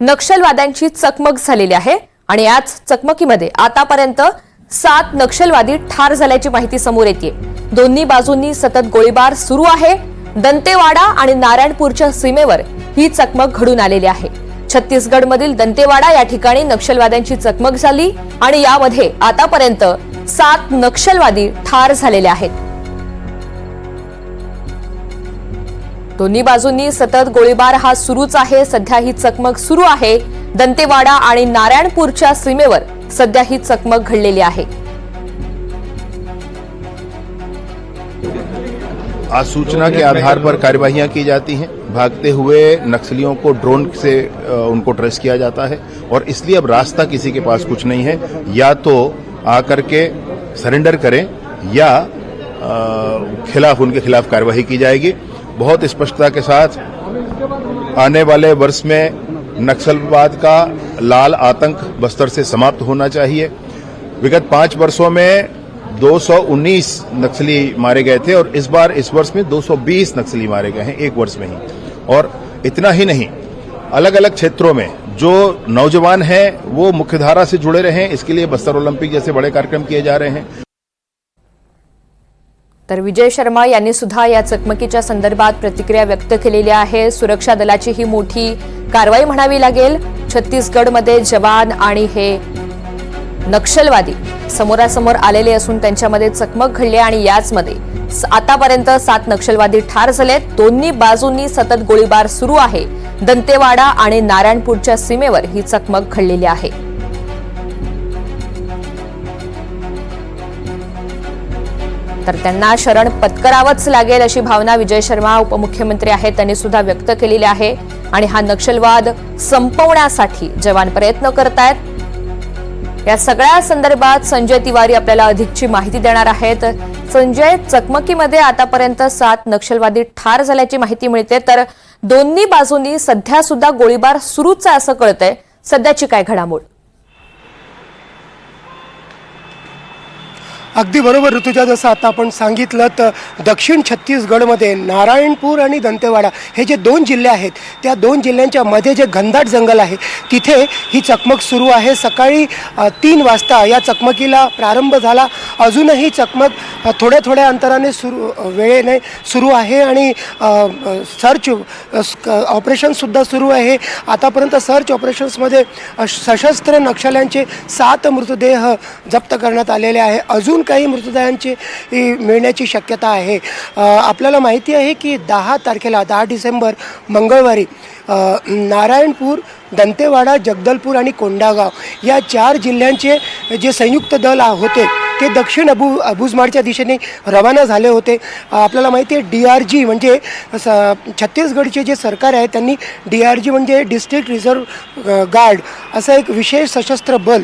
नक्षलवाद्यांची चकमक झालेली आहे आणि याच चकमकीमध्ये आतापर्यंत सात नक्षलवादी ठार झाल्याची माहिती समोर येते. दोन्ही बाजूंनी सतत गोळीबार सुरू आहे. दंतेवाडा आणि नारायणपूरच्या सीमेवर ही चकमक घडून आलेली आहे. छत्तीसगडमधील दंतेवाडा या ठिकाणी नक्षलवाद्यांची चकमक झाली आणि यामध्ये आतापर्यंत सात नक्षलवादी ठार झालेले आहेत. दोन्ही बाजूंनी सतत गोळीबार हा सुरूच आहे. सध्या ही चकमक सुरू आहे. दंतेवाडा आणि नारायणपूरच्या सीमेवर सध्या ही चकमक घडलेली आहे. आज सूचना के आधार पर कार्यवाहियां की जाती हैं। भागते हुए नक्सलियों को ड्रोन से उनको ट्रेस किया जाता है। और इसलिए अब रास्ता किसी के पास कुछ नहीं है। या तो आकर के सरेंडर करें या खिलाफ उनके खिलाफ कार्यवाही की जाएगी। बहुत स्पष्टता के साथ आने वाले वर्ष में नक्सलवाद का लाल आतंक बस्तर से समाप्त होना चाहिए। विगत पाँच वर्षों में 219 नक्सली मारे गए थे और इस बार इस वर्ष में 220 नक्सली मारे गए हैं एक वर्ष में ही। और इतना ही नहीं अलग अलग क्षेत्रों में जो नौजवान हैं वो मुख्यधारा से जुड़े रहे, इसके लिए बस्तर ओलंपिक जैसे बड़े कार्यक्रम किए जा रहे हैं। तर विजय शर्मा यांनी सुद्धा या चकमकीच्या संदर्भात प्रतिक्रिया व्यक्त केलेली आहे. सुरक्षा दलाची ही मोठी कारवाई म्हणावी लागेल. छत्तीसगडमध्ये जवान आणि हे नक्षलवादी समोरासमोर आलेले असून त्यांच्यामध्ये चकमक घडली आणि याचमध्ये आतापर्यंत सात नक्षलवादी ठार झालेत. दोन्ही बाजूंनी सतत गोळीबार सुरू आहे. दंतेवाडा आणि नारायणपूरच्या सीमेवर ही चकमक घडलेली आहे. तर त्यांना शरण पत्करावंच लागेल अशी भावना विजय शर्मा उपमुख्यमंत्री आहेत. त्यांनी सुद्धा व्यक्त केलेली आहे. आणि हा नक्षलवाद संपवण्यासाठी जवान प्रयत्न करतायत. या सगळ्या संदर्भात संजय तिवारी आपल्याला अधिकची माहिती देणार आहेत. संजय चकमकीमध्ये आतापर्यंत सात नक्षलवादी ठार झाल्याची माहिती मिळते. तर दोन्ही बाजूंनी सध्या सुद्धा गोळीबार सुरूच आहे असं कळतंय. सध्याची काय घडामोड? अगदी बरोबर ऋतुजा जसं आता आपण सांगितलं तर दक्षिण छत्तीसगडमध्ये नारायणपूर आणि दंतेवाडा हे जे दोन जिल्हे आहेत त्या दोन जिल्ह्यांच्या मध्ये जे घनदाट जंगल आहे तिथे ही चकमक सुरू आहे. सकाळी तीन वाजता या चकमकीला प्रारंभ झाला. अजूनही चकमक थोड्या थोड्या अंतराने सुरू वेळेने सुरू आहे आणि सर्च ऑपरेशनसुद्धा सुरू आहे. आतापर्यंत सर्च ऑपरेशन्समध्ये सशस्त्र नक्षल्यांचे सात मृतदेह जप्त करण्यात आलेले आहे. अजून काही मृतदेहांची मिळण्याची शक्यता आहे. आपल्याला माहिती आहे की दहा तारखेला दहा डिसेंबर मंगळवारी नारायणपूर दंतेवाडा जगदलपूर आणि कोंडागाव या चार जिल्ह्यांचे जे संयुक्त दल होते ते दक्षिण अबू अबुजमाडच्या दिशेने रवाना झाले होते. आपल्याला माहिती आहे डी आर जी म्हणजे स- छत्तीसगडचे जे सरकार आहे त्यांनी डी आर जी म्हणजे डिस्ट्रिक्ट रिझर्व्ह गार्ड असं एक विशेष सशस्त्र बल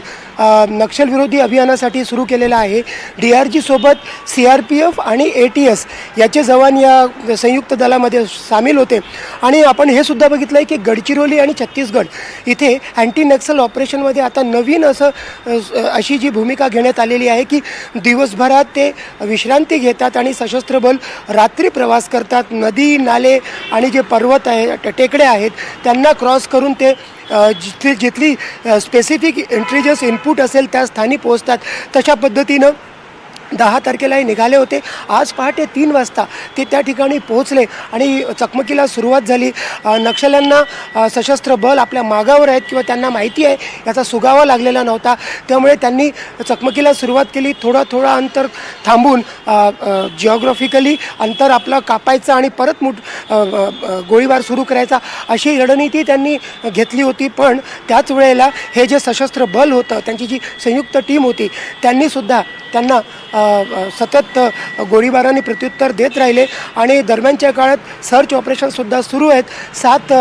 नक्षलविरोधी अभियानासाठी सुरू केलेलं आहे. डी आर जीसोबत सी आर पी एफ आणि ए टी एस याचे जवान या संयुक्त दलामध्ये सामील होते. आणि आपण हे सुद्धा बघितलं आहे की गडचिरोली आणि छत्तीसगड इथे अँटी नक्सल ऑपरेशनमध्ये आता नवीन असं अशी जी भूमिका घेण्यात आलेली आहे की दिवसभरात ते विश्रांती घेतात आणि सशस्त्र बल रात्री प्रवास करतात. नदी नाले आणि जे पर्वत आहे ट- टेकड्या आहेत त्यांना क्रॉस करून ते जिथली जिथली स्पेसिफिक इंटेलिजन्स इनपुट असेल त्या स्थानी पोहोचतात. तशा पद्धतीनं दहा तारखेलाही निघाले होते. आज पहाटे तीन वाजता ते त्या ठिकाणी पोहोचले आणि चकमकीला सुरुवात झाली. नक्षल्यांना सशस्त्र बल आपल्या मागावर आहेत किंवा त्यांना माहिती आहे याचा सुगावा लागलेला नव्हता. त्यामुळे त्यांनी चकमकीला सुरुवात केली. थोडा थोडा अंतर थांबून जिओग्राफिकली अंतर आपलं कापायचं आणि परत मोठ गोळीबार सुरू करायचा अशी रणनीती त्यांनी घेतली होती. पण त्याच वेळेला हे जे सशस्त्र बल होतं त्यांची जी संयुक्त टीम होती त्यांनीसुद्धा त्यांना सतत गोळीबाराने प्रत्युत्तर देत राहिले आणि दरम्यानच्या काळात सर्च ऑपरेशनसुद्धा सुरू आहेत. सात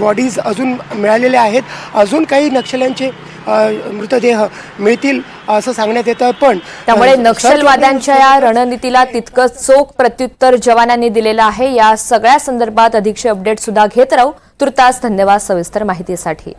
बॉडीज अजून मिळालेल्या आहेत. अजून काही नक्षल्यांचे मृतदेह मिळतील असं सांगण्यात येतं पण त्यामुळे नक्षलवाद्यांच्या या रणनीतीला तितकंच चोख प्रत्युत्तर जवानांनी दिलेलं आहे. या सगळ्या संदर्भात अधिकचे अपडेट सुद्धा घेत राहू. तुर्तास धन्यवाद सविस्तर माहितीसाठी.